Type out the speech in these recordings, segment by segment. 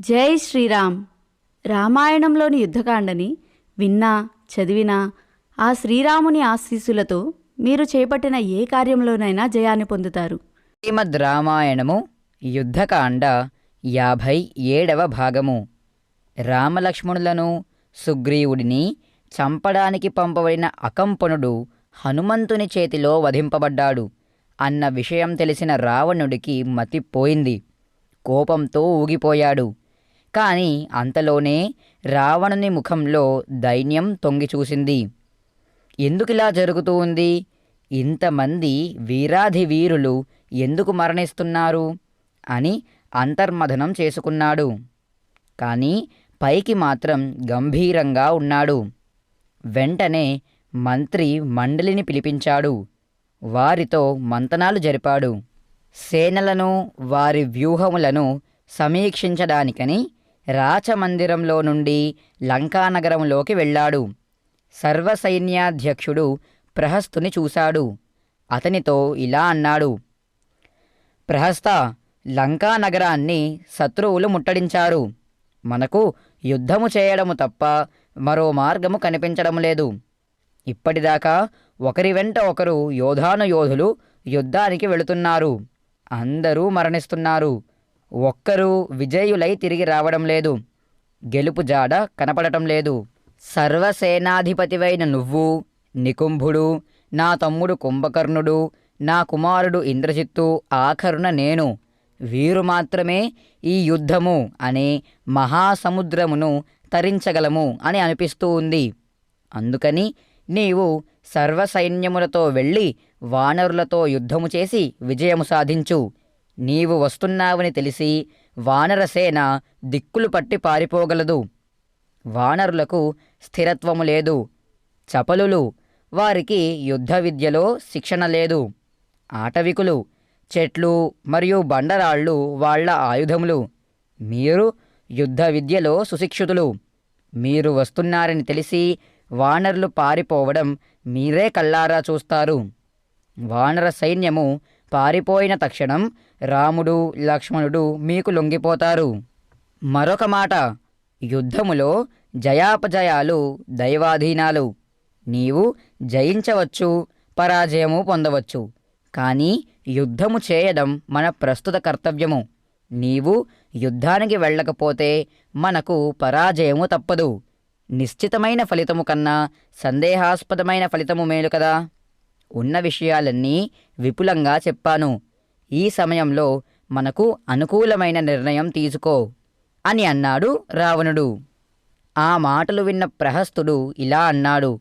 జై శ్రీరామ్. రామాయణంలోని యుద్ధకాండని విన్నా చదివినా ఆ శ్రీరాముని ఆశీస్సులతో మీరు చేపట్టిన ఏ కార్యంలోనైనా జయాన్ని పొందుతారు. శ్రీమద్ రామాయణము యుద్ధకాండ యాభై ఏడవ భాగము. రామలక్ష్మణులను సుగ్రీవుడిని చంపడానికి పంపబడిన అకంపనుడు హనుమంతుని చేతిలో వధింపబడ్డాడు అన్న విషయం తెలిసిన రావణుడికి మతిపోయింది. కోపంతో ఊగిపోయాడు. కాని అంతలోనే రావణుని ముఖంలో దైన్యం తొంగి చూసింది. ఎందుకిలా జరుగుతూ ఉంది? ఇంతమంది వీరాధి వీరులు ఎందుకు మరణిస్తున్నారు? అని అంతర్మథనం చేసుకున్నాడు. కానీ పైకి మాత్రం గంభీరంగా ఉన్నాడు. వెంటనే మంత్రి మండలిని పిలిపించాడు. వారితో మంతనాలు జరిపాడు. సేనలను వారి వ్యూహములను సమీక్షించడానికని రాచమందిరంలో నుండి లంకానగరంలోకి వెళ్ళాడు. సర్వసైన్యాధ్యక్షుడు ప్రహస్తుని చూశాడు. అతనితో ఇలా అన్నాడు. ప్రహస్త లంకానగరాన్ని శత్రువులు ముట్టడించారు. మనకు యుద్ధము చేయడము తప్ప మరో మార్గము కనిపించడం లేదు. ఇప్పటిదాకా ఒకరి వెంట ఒకరు యోధానుయోధులు యుద్ధానికి వెళుతున్నారు. అందరూ మరణిస్తున్నారు. ఒక్కరూ విజయులై తిరిగి రావడం లేదు. గెలుపు జాడ కనపడటం లేదు. సర్వసేనాధిపతివైన నువ్వు నికుంభుడు నా తమ్ముడు కుంభకర్ణుడు నా కుమారుడు ఇంద్రజిత్తు ఆఖరున నేను వీరు మాత్రమే ఈ యుద్ధము అనే మహాసముద్రమును తరించగలము అని అనిపిస్తూ ఉంది. అందుకని నీవు సర్వసైన్యములతో వెళ్ళి వానరులతో యుద్ధము చేసి విజయము సాధించు. నీవు వస్తున్నావని తెలిసి వానరసేన దిక్కులు పట్టి పారిపోగలదు. వానరులకు స్థిరత్వము లేదు. చపలులు వారికి యుద్ధ విద్యలో శిక్షణ లేదు. ఆటవికులు చెట్లు మరియు బండరాళ్ళు వాళ్ళ ఆయుధములు. మీరు యుద్ధ విద్యలో సుశిక్షితులు. మీరు వస్తున్నారని తెలిసి వానరులు పారిపోవడం మీరే కల్లారా చూస్తారు. వానర సైన్యము పారిపోయిన తక్షణం రాముడు లక్ష్మణుడు మీకు లొంగిపోతారు. మరొక మాట యుద్ధములో జయాపజయాలు దైవాధీనాలు. నీవు జయించవచ్చు పరాజయము పొందవచ్చు. కానీ యుద్ధము చేయడం మన ప్రస్తుత కర్తవ్యము. నీవు యుద్ధానికి వెళ్ళకపోతే మనకు పరాజయము తప్పదు. నిశ్చితమైన ఫలితము కన్నా సందేహాస్పదమైన ఫలితము మేలు కదా. ఉన్న విషయాలన్నీ విపులంగా చెప్పాను. ఈ సమయంలో మనకు అనుకూలమైన నిర్ణయం తీసుకో అని అన్నాడు రావణుడు. ఆ మాటలు విన్న ప్రహస్తుడు ఇలా అన్నాడు.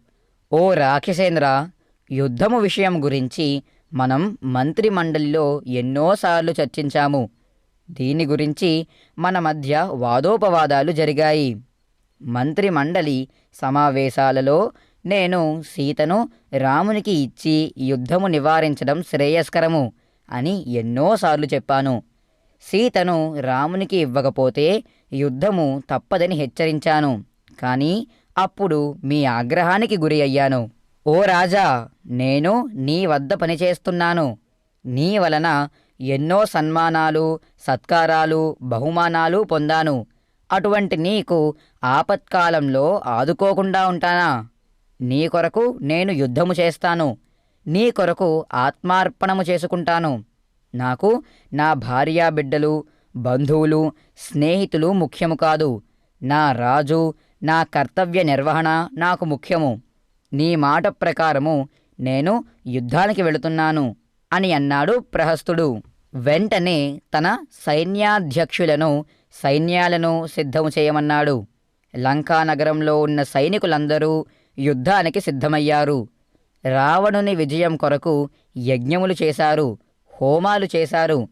ఓ రాక్షసేంద్ర యుద్ధము విషయం గురించి మనం మంత్రి మండలిలో ఎన్నోసార్లు చర్చించాము. దీని గురించి మన మధ్య వాదోపవాదాలు జరిగాయి. మంత్రి మండలి సమావేశాలలో నేను సీతను రామునికి ఇచ్చి యుద్ధము నివారించడం శ్రేయస్కరము అని ఎన్నోసార్లు చెప్పాను. సీతను రామునికి ఇవ్వకపోతే యుద్ధము తప్పదని హెచ్చరించాను. కానీ అప్పుడు మీ ఆగ్రహానికి గురి అయ్యాను. ఓ రాజా నేను నీ వద్ద పనిచేస్తున్నాను నీ వలన ఎన్నో సన్మానాలు సత్కారాలు బహుమానాలు పొందాను. అటువంటి నీకు ఆపత్కాలంలో ఆదుకోకుండా ఉంటానా? నీ కొరకు నేను యుద్ధము చేస్తాను. నీ కొరకు ఆత్మార్పణము చేసుకుంటాను. నాకు నా భార్యా బిడ్డలు బంధువులు స్నేహితులు ముఖ్యము కాదు. నా రాజు నా కర్తవ్య నిర్వహణ నాకు ముఖ్యము. నీ మాట ప్రకారము నేను యుద్ధానికి వెళుతున్నాను అని అన్నాడు ప్రహస్తుడు. వెంటనే తన సైన్యాధ్యక్షులను సైన్యాలను సిద్ధము చేయమన్నాడు. లంకా నగరంలో ఉన్న సైనికులందరూ యుద్ధానికి సిద్ధమయ్యారు. రావణుని విజయం కొరకు యజ్ఞములు చేశారు హోమాలు చేశారు.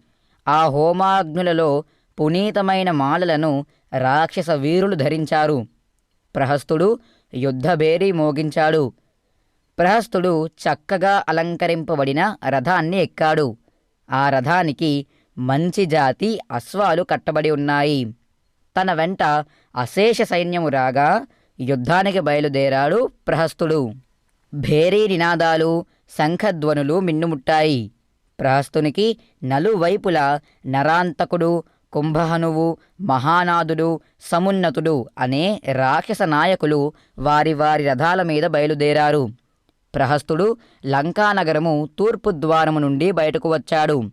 ఆ హోమాగ్నులలో పునీతమైన మాలలను రాక్షస వీరులు ధరించారు. ప్రహస్తుడు యుద్ధభేరీ మోగించాడు. ప్రహస్తుడు చక్కగా అలంకరింపబడిన రథాన్ని ఎక్కాడు. ఆ రథానికి మంచి జాతి అశ్వాలు కట్టబడి ఉన్నాయి. తన వెంట అశేష సైన్యము రాగా యుద్ధానికి బయలుదేరాడు ప్రహస్తుడు. భేరీ నినాదాలు శంఖధ్వనులు మిన్నుముట్టాయి. ప్రహస్తునికి నలువైపులా నరాంతకుడు కుంభహనువు మహానాదుడు సమున్నతుడు అనే రాక్షస నాయకులు వారి వారి రథాల మీద బయలుదేరారు. ప్రహస్తుడు లంకానగరము తూర్పు ద్వారము నుండి బయటకు వచ్చాడు.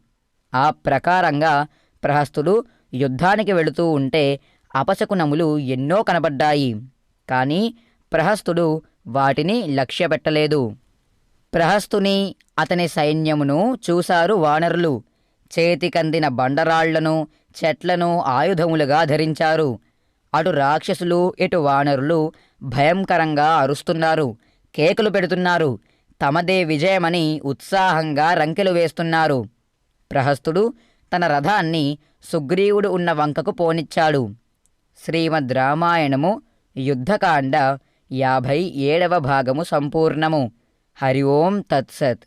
ఆ ప్రకారంగా ప్రహస్తుడు యుద్ధానికి వెళుతూ ఉంటే అపశకునములు ఎన్నో కనబడ్డాయి. కానీ ప్రహస్తుడు వాటిని లక్ష్యపెట్టలేదు. ప్రహస్తుని అతని సైన్యమును చూశారు వానరులు. చేతికందిన బండరాళ్ళను చెట్లను ఆయుధములుగా ధరించారు. అటు రాక్షసులు ఇటు వానరులు భయంకరంగా అరుస్తున్నారు కేకులు పెడుతున్నారు తమదే విజయమని ఉత్సాహంగా రంకెలు వేస్తున్నారు. ప్రహస్తుడు తన రథాన్ని సుగ్రీవుడు ఉన్న వంకకు పోనిచ్చాడు. శ్రీమద్ రామాయణము యుద్ధకాండ యాభై ఏడవ భాగము సంపూర్ణము. హరి ఓం తత్సత్.